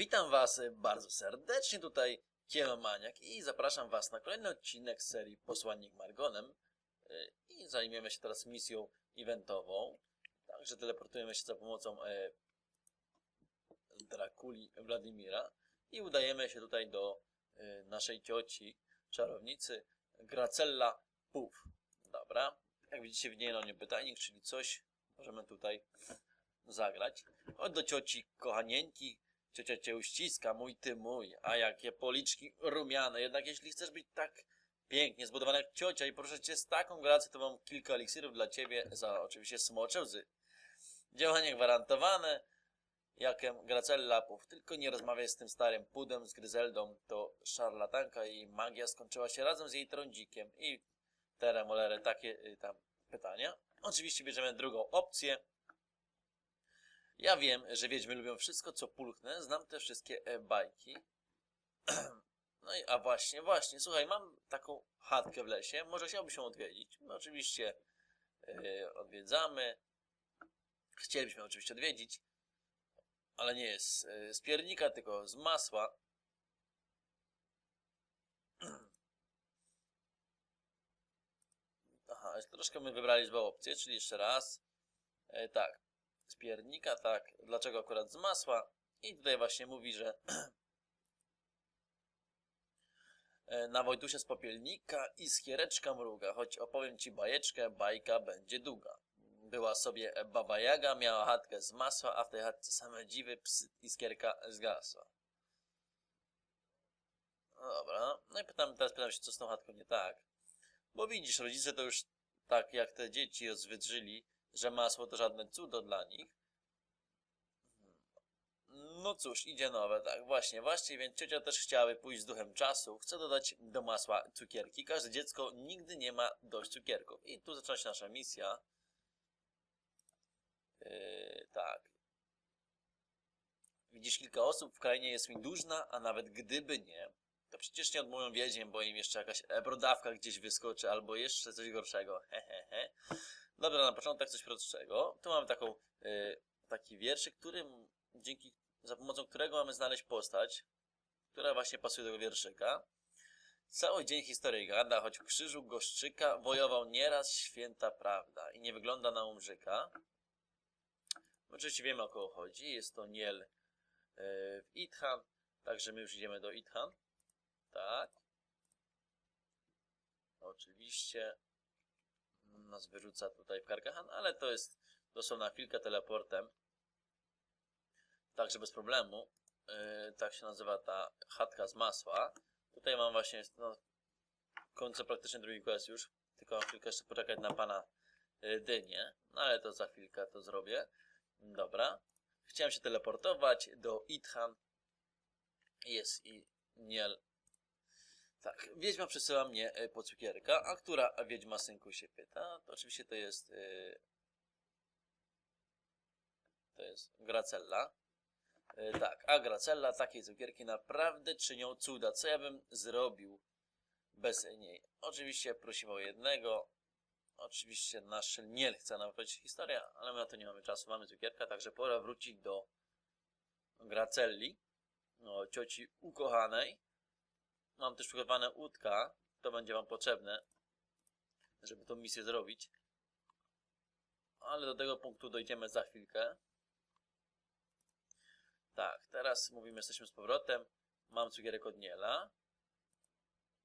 Witam Was bardzo serdecznie, tutaj Kielomaniak i zapraszam Was na kolejny odcinek serii Posłannik Margonem Y, i zajmiemy się teraz misją eventową. Także teleportujemy się za pomocą e, Drakuli Wladimira i udajemy się tutaj do e, naszej cioci, czarownicy Gracella Puf. Dobra, jak widzicie widnieje na nim pytajnik, czyli coś możemy tutaj zagrać. Do cioci kochanieńki, ciocia cię uściska, mój ty mój, a jakie policzki rumiane. Jednak jeśli chcesz być tak pięknie zbudowana jak ciocia i proszę cię z taką gracją, to mam kilka eliksirów dla ciebie za oczywiście smocze łzy. Działanie gwarantowane, jakem Gracella Puf. Tylko nie rozmawiaj z tym starym pudem, z Gryzeldą, to szarlatanka i magia skończyła się razem z jej trądzikiem i tere molere takie y, tam pytania. Oczywiście bierzemy drugą opcję. Ja wiem, że wiedźmy lubią wszystko, co pulchne. Znam te wszystkie e, bajki. No i, a właśnie, właśnie, słuchaj, mam taką chatkę w lesie. Może chciałbyś ją odwiedzić? No oczywiście e, odwiedzamy. Chcielibyśmy oczywiście odwiedzić, ale nie jest e, z piernika, tylko z masła. Aha, troszkę my wybrali złą opcję, czyli jeszcze raz. E, tak, z piernika, tak. Dlaczego akurat z masła? I tutaj właśnie mówi, że e, na Wojtusie z popielnika i z chiereczka mruga, choć opowiem ci bajeczkę, bajka będzie długa. Była sobie baba Jaga, miała chatkę z masła, a w tej chatce same dziwy, psy i skierka zgasła. No dobra, no i pytam, teraz pytam się, co z tą chatką nie tak. Bo widzisz, rodzice to już tak jak te dzieci rozwydrzyli, że masło to żadne cudo dla nich. No cóż, idzie nowe, tak, właśnie, właśnie, więc ciocia też chciałaby pójść z duchem czasu, chce dodać do masła cukierki. Każde dziecko nigdy nie ma dość cukierków. I tu zaczyna się nasza misja. Yy, tak. Widzisz, kilka osób w krainie jest mi dłużna, a nawet gdyby nie, to przecież nie odmówią wiedźmiem, bo im jeszcze jakaś brodawka gdzieś wyskoczy, albo jeszcze coś gorszego. Hehehe. Dobra, na początek coś prostszego. Tu mamy taką, y, taki wierszyk, którym, dzięki, za pomocą którego mamy znaleźć postać, która właśnie pasuje do tego wierszyka. Cały dzień historii gada, choć w krzyżu goszczyka wojował nieraz święta prawda i nie wygląda na umrzyka. Oczywiście wiemy o kogo chodzi, jest to Niel y, w Ithan, także my już idziemy do Ithan. Tak. Oczywiście nas wyrzuca tutaj w Karkahan, ale to jest dosłownie na chwilkę teleportem. Także bez problemu. Yy, tak się nazywa ta chatka z masła. Tutaj mam właśnie, no, kończę praktycznie drugi quest już. Tylko mam chwilkę jeszcze poczekać na pana yy, Dynię. No ale to za chwilkę to zrobię. Dobra. Chciałem się teleportować do Ithan. Jest i Niel tak, wiedźma przesyła mnie e, po cukierka, a która wiedźma synku się pyta? To oczywiście to jest... Yy, to jest Gracella. Yy, tak, a Gracella takie cukierki naprawdę czynią cuda. Co ja bym zrobił bez niej? Oczywiście prosimy o jednego. Oczywiście nasz nie chce nam powiedzieć historię, ale my na to nie mamy czasu. Mamy cukierka, także pora wrócić do Gracelli, no, cioci ukochanej. Mam też przygotowane łódka. To będzie Wam potrzebne, żeby tą misję zrobić. Ale do tego punktu dojdziemy za chwilkę. Tak, teraz mówimy, jesteśmy z powrotem. Mam cukierek od Niela.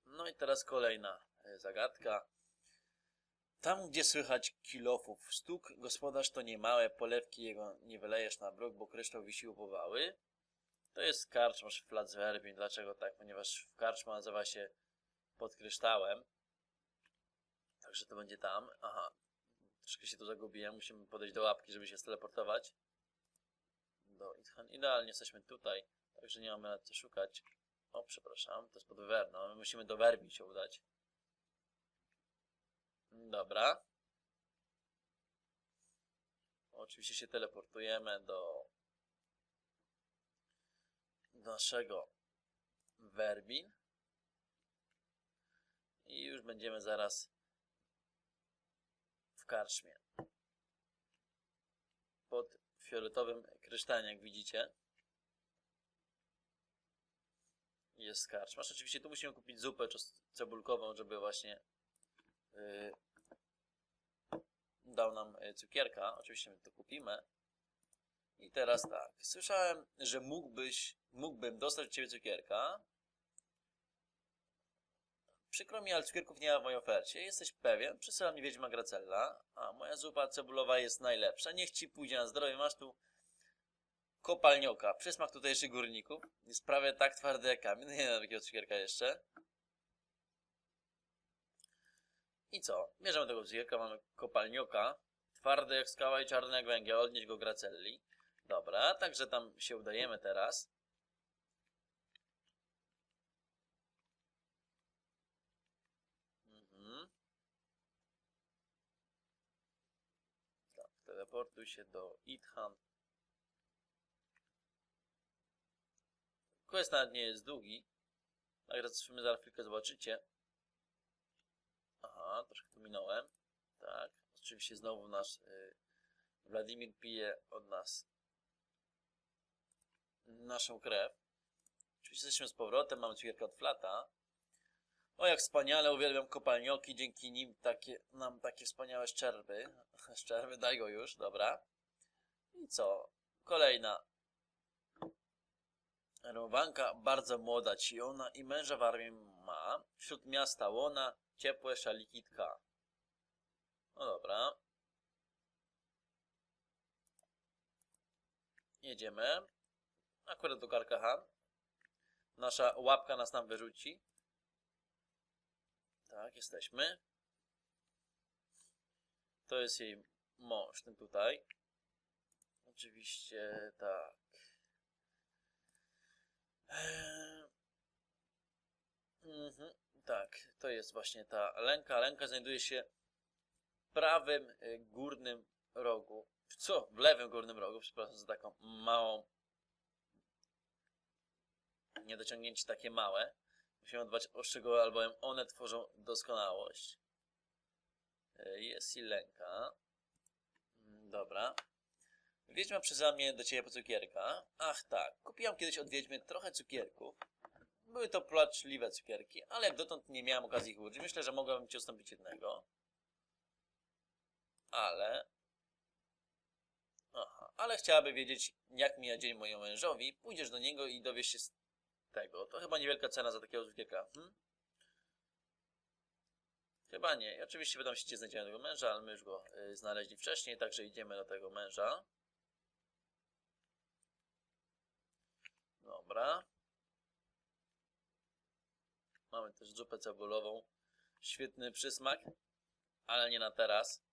No i teraz kolejna e, zagadka. Tam, gdzie słychać kilofów stuk, gospodarz to niemałe polewki jego nie wylejesz na bruk, bo kryształ wisi upowały. To jest karczmasz Fladzwerbin. Dlaczego tak? Ponieważ karczma nazywa się pod kryształem. Także to będzie tam. Aha. Troszkę się tu zagubiłem. Musimy podejść do łapki, żeby się steleportować. Do Ithan. Idealnie jesteśmy tutaj. Także nie mamy nawet co szukać. O, przepraszam. To jest pod Wywerno. My musimy do Werbin się udać. Dobra. Oczywiście się teleportujemy do naszego Werbin i już będziemy zaraz w karczmie pod fioletowym kryształem, jak widzicie. Jest karcz. Masz oczywiście, tu musimy kupić zupę cebulkową, żeby właśnie yy, dał nam y, cukierka. Oczywiście my to kupimy. I teraz tak. Słyszałem, że mógłbyś, mógłbym dostać od ciebie cukierka. Przykro mi, ale cukierków nie ma w mojej ofercie. Jesteś pewien? Przysyła mi Wiedźma Gracella. A, moja zupa cebulowa jest najlepsza. Niech ci pójdzie na zdrowie. Masz tu kopalnioka. Przysmak tutejszych górników. Jest prawie tak twardy jak kamień. Nie mam takiego cukierka jeszcze. I co? Bierzemy tego cukierka, mamy kopalnioka. Twardy jak skała i czarny jak węgiel. Odnieść go Gracelli. Dobra, także tam się udajemy teraz. Mhm. Tak, teleportuj się do Ithan. Quest nawet nie jest długi. Także sobie za chwilkę zobaczycie. Aha, troszkę tu minąłem. Tak, oczywiście znowu nasz y, Wladimir pije od nas naszą krew. Oczywiście jesteśmy z powrotem, mamy cukierka od flata. O, jak wspaniale, uwielbiam kopalnioki, dzięki nim takie, nam takie wspaniałe szczerby. Szczerby, daj go już, dobra. I co? Kolejna Rowanka, bardzo młoda ci ona i męża w armii ma. Wśród miasta łona, ciepłe szaliki tka. No dobra. Jedziemy. Akurat do Karkahan. Nasza łapka nas tam wyrzuci. Tak, jesteśmy. To jest jej mąż, ten tutaj. Oczywiście, tak. Eee, Mhm, tak, to jest właśnie ta lęka. Lęka znajduje się w prawym y, górnym rogu. Co? W lewym górnym rogu, przepraszam za taką małą niedociągnięcie takie małe. Musimy dbać o szczegóły, albowiem one tworzą doskonałość. Y, Jest i lęka. Mm, Dobra. Wiedźma przyzała mnie do ciebie po cukierka. Ach tak, kupiłam kiedyś od Wiedźmy trochę cukierków. Były to placzliwe cukierki, ale jak dotąd nie miałem okazji ich użyć. Myślę, że mogłabym ci ustąpić jednego. Ale... Aha, ale chciałaby wiedzieć, jak mija dzień mojemu mężowi. Pójdziesz do niego i dowiesz się tego. To chyba niewielka cena za takiego cukierka. Hmm? Chyba nie. I oczywiście pytam się, gdzie znajdziemy tego męża, ale my już go y, znaleźli wcześniej, także idziemy do tego męża. Dobra. Mamy też zupę cebulową. Świetny przysmak, ale nie na teraz.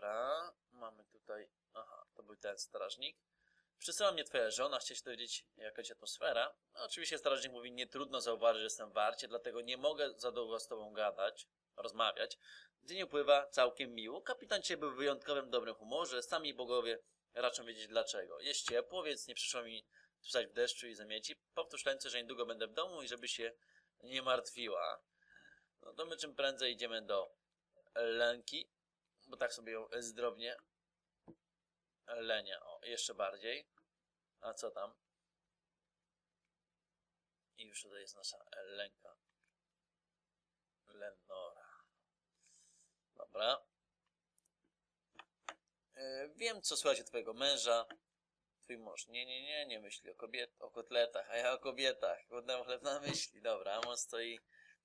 Dobra, mamy tutaj. Aha, to był ten strażnik. Przysyła mnie twoja żona, chce się dowiedzieć, jaka jest atmosfera. No, oczywiście strażnik mówi, nie trudno zauważyć, że jestem warcie, dlatego nie mogę za długo z tobą gadać, rozmawiać. Dzień upływa całkiem miło. Kapitan dzisiaj był w wyjątkowym dobrym humorze. Sami bogowie raczą wiedzieć dlaczego. Jest ciepło, więc nie przyszło mi pisać w deszczu i zamieci. Powtórz Lence, że niedługo będę w domu i żeby się nie martwiła. No to my czym prędzej idziemy do Lenki, bo tak sobie ją zdrobnie lenia. O, jeszcze bardziej. A co tam? I już tutaj jest nasza Lenka. Lenora. Dobra. E, wiem, co słychać od twojego męża. Twój mąż. Nie, nie, nie, nie myśli o, kobiet, o kotletach, a ja o kobietach. Kładłem chleb na myśli. Dobra, on stoi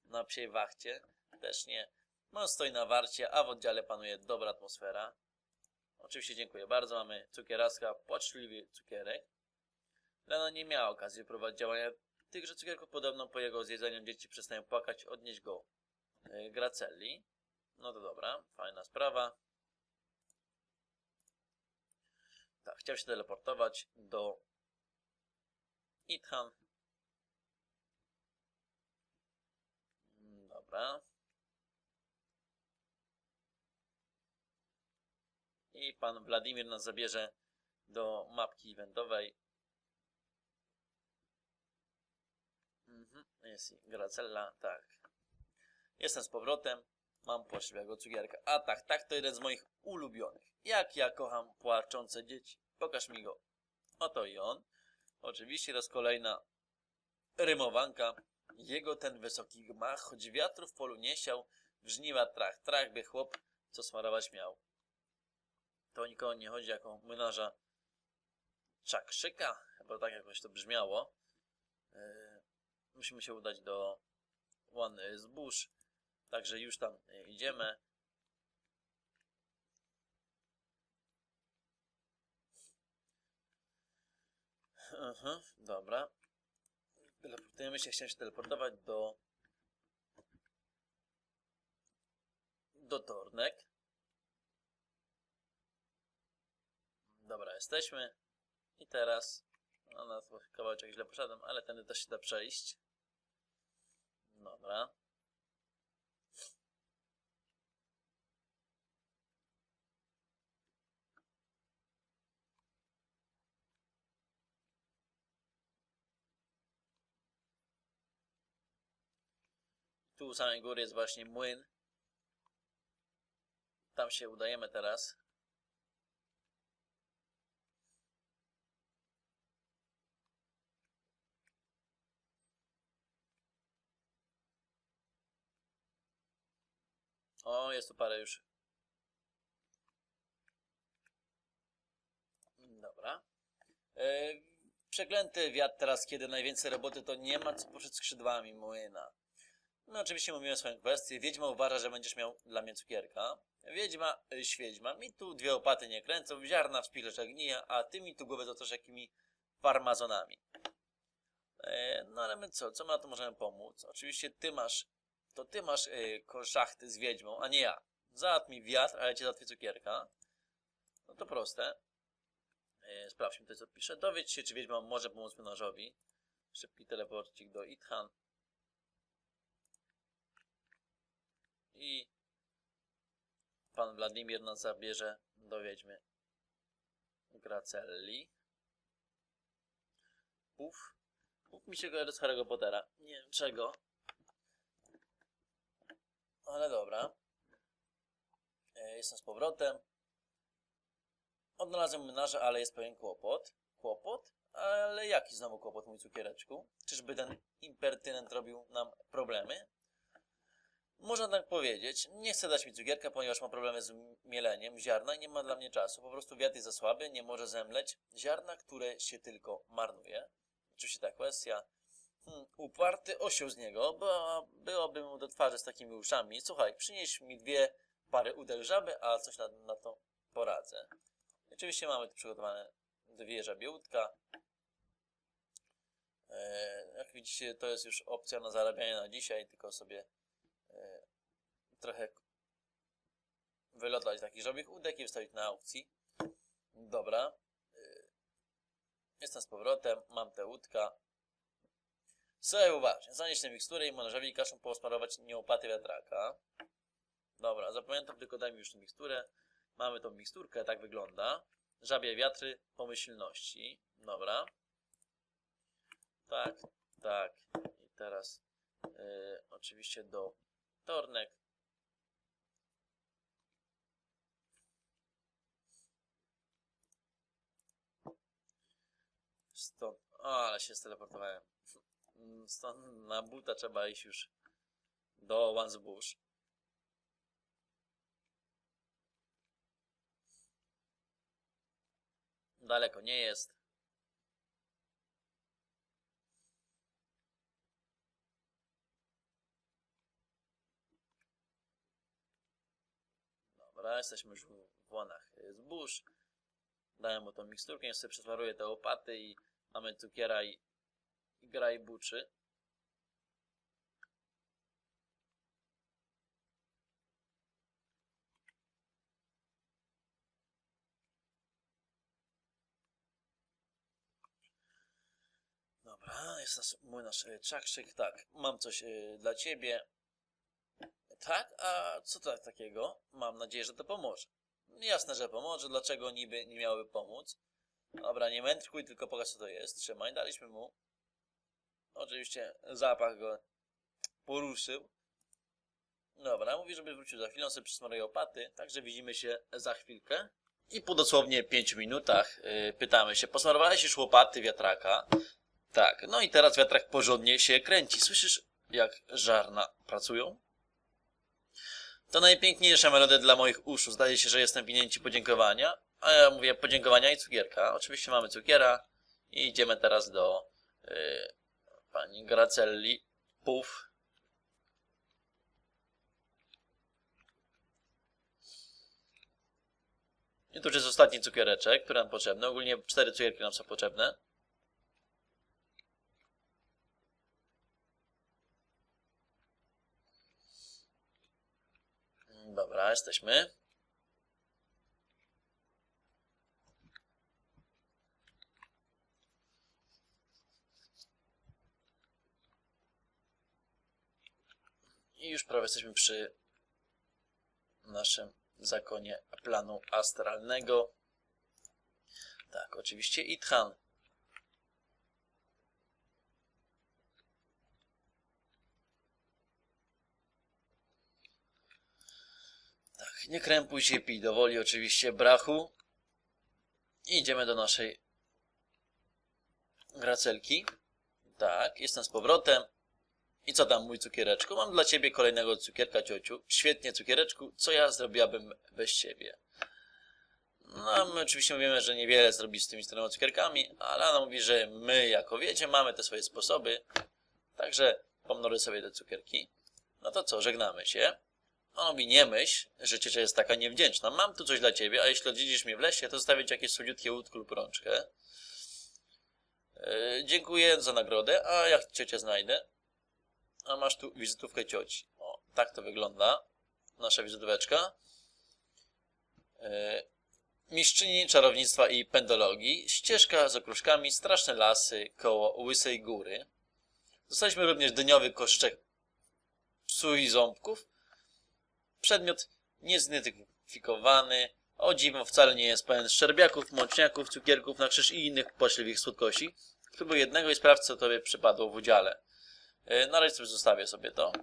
na psiej wachcie. Też nie. Mąż stoi na warcie, a w oddziale panuje dobra atmosfera. Oczywiście dziękuję bardzo. Mamy cukieraska, płaczliwy cukierek. Lena nie miała okazji prowadzić działania tychże cukierków. Podobno po jego zjedzeniu dzieci przestają płakać. Odnieść go y, Gracelli. No to dobra, fajna sprawa. Tak, chciałem się teleportować do Ithan. Mm, Dobra. I pan Wladimir nas zabierze do mapki eventowej. Mhm, jest Gracella, tak. Jestem z powrotem. Mam płaczliwego cukierka. A tak, tak, to jeden z moich ulubionych. Jak ja kocham płaczące dzieci. Pokaż mi go. Oto i on. Oczywiście jest kolejna rymowanka. Jego ten wysoki gmach, choć wiatru w polu nie siał, w żniwa trach, trach by chłop, co smarować miał. To nikogo nie chodzi jako młynarza Czakrzyka, chyba tak jakoś to brzmiało. Yy, musimy się udać do Łany Zbóż, także już tam yy, idziemy. Aha, dobra. Teleportujemy się, chciałem się teleportować do do Tornek. Dobra, jesteśmy. I teraz, no na to kawałeczek źle poszedłem, ale tędy też się da przejść. Dobra. Tu u samej góry jest właśnie młyn. Tam się udajemy teraz. O, jest tu parę już. Dobra. E, przeklęty wiatr teraz, kiedy najwięcej roboty, to nie ma co poszedł skrzydłami młyna. No oczywiście mówiłem swoją kwestię. Wiedźma uważa, że będziesz miał dla mnie cukierka. Wiedźma, y, świeźma. Mi tu dwie opaty nie kręcą, ziarna w spileczach gnija, a ty mi tu głowę zatosz jakimi farmazonami. E, no ale my co? Co my na to możemy pomóc? Oczywiście ty masz, to ty masz y, szachty z wiedźmą, a nie ja. Załatw mi wiatr, ale cię załatwię cukierka. No to proste. E, sprawdźmy to, co pisze. Dowiedz się, czy wiedźma może pomóc mężowi. Szybki teleporcik do Ithan. I pan Wladimir nas zabierze do wiedźmy Gracelli. Puf. Puf mi się kojarzy z Harry'ego Pottera. Nie wiem czego. Ale dobra. E, Jestem z powrotem. Odnalazłem menarza, ale jest pewien kłopot. Kłopot? Ale jaki znowu kłopot, mój cukiereczku? Czyżby ten impertynent robił nam problemy? Można tak powiedzieć. Nie chcę dać mi cukierka, ponieważ mam problemy z mieleniem ziarna i nie ma dla mnie czasu. Po prostu wiatr jest za słaby, nie może zemleć ziarna, które się tylko marnuje. Oczywiście ta kwestia. Hmm, uparty osioł z niego, bo byłoby mu do twarzy z takimi uszami. Słuchaj, przynieś mi dwie pary udel żaby, a coś na, na to poradzę. Oczywiście mamy tu przygotowane dwie żabie łódka. E, jak widzicie, to jest już opcja na zarabianie na dzisiaj, tylko sobie e, trochę wylotać takich żabich łódek i wstawić na aukcji. Dobra. E, jestem z powrotem, mam tę łódka. Słuchaj uważnie, zanieś tę miksturę i mężowi kaszą posmarować nieopaty wiatraka. Dobra, zapamiętam, tylko daj mi już tę miksturę. Mamy tą miksturkę, tak wygląda. Żabie wiatry pomyślności. Dobra. Tak, tak. I teraz yy, oczywiście do tornek. Stąd. O, ale się steleportowałem. Stąd na buta trzeba iść już do Wandsbush. Daleko nie jest. Dobra, jesteśmy już w łanach zbóż. Dałem mu tą miksturkę, sobie przetwaruję te opaty i mamy cukiera i, i graj buczy. Dobra, jest nas, mój nasz e, czakrzyk. Tak, mam coś e, dla ciebie. Tak? A co takiego? Mam nadzieję, że to pomoże. Jasne, że pomoże. Dlaczego niby nie miałoby pomóc? Dobra, nie mędrkuj, tylko pokaż co to jest. Trzymaj, daliśmy mu. Oczywiście zapach go poruszył. Dobra, mówi, żeby wrócił za chwilę, sobie przysmaruje opaty, także widzimy się za chwilkę. I po dosłownie 5 minutach yy, pytamy się, posmarowałeś już łopaty wiatraka? Tak, no i teraz wiatrak porządnie się kręci. Słyszysz, jak żarna pracują? To najpiękniejsza melodia dla moich uszu. Zdaje się, że jestem winien ci podziękowania. A ja mówię podziękowania i cukierka. Oczywiście mamy cukiera i idziemy teraz do yy, pani Gracelli. Puf. I tu już jest ostatni cukiereczek, który nam potrzebny. Ogólnie cztery cukierki nam są potrzebne. Dobra, jesteśmy. I już prawie jesteśmy przy naszym zakonie planu astralnego. Tak, oczywiście Ithan. Tak, nie krępuj się, pij do woli oczywiście brachu. I idziemy do naszej gracelki. Tak, jestem z powrotem. I co tam, mój cukiereczku? Mam dla ciebie kolejnego cukierka, ciociu. Świetnie, cukiereczku. Co ja zrobiłabym bez ciebie? No, my oczywiście mówimy, że niewiele zrobisz z tymi czterema cukierkami, ale ona mówi, że my, jako wiecie, mamy te swoje sposoby. Także pomnory sobie te cukierki. No to co, żegnamy się. On mówi, nie myśl, że ciocia jest taka niewdzięczna. Mam tu coś dla ciebie, a jeśli odwiedzisz mnie w lesie, to zostawię ci jakieś słodziutkie łódko lub rączkę. Yy, dziękuję za nagrodę, a jak ciocię znajdę? A masz tu wizytówkę cioci. O, tak to wygląda. Nasza wizytóweczka. Yy, mistrzyni czarownictwa i pendologii. Ścieżka z okruszkami, straszne lasy koło Łysej Góry. Dostaliśmy również dyniowy koszyczek psu i ząbków. Przedmiot niezidentyfikowany. O dziwo wcale nie jest pełen szczerbiaków, mączniaków, cukierków na krzyż i innych pośliwych słodkości. Spróbuj jednego i sprawdź, co tobie przypadło w udziale. Yy, Na razie sobie zostawię sobie to.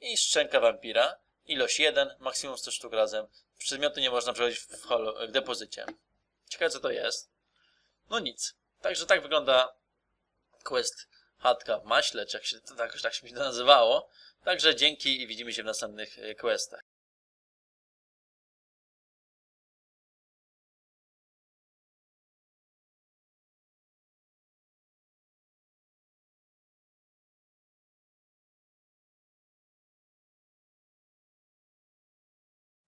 I szczęka wampira. Ilość 1, maksimum 100 sztuk razem. Przedmiotu nie można przechodzić w, holo, w depozycie. Ciekawe co to jest. No nic. Także tak wygląda quest chatka w maśle, czy jak się to tak, tak się nazywało. Także dzięki i widzimy się w następnych e, questach.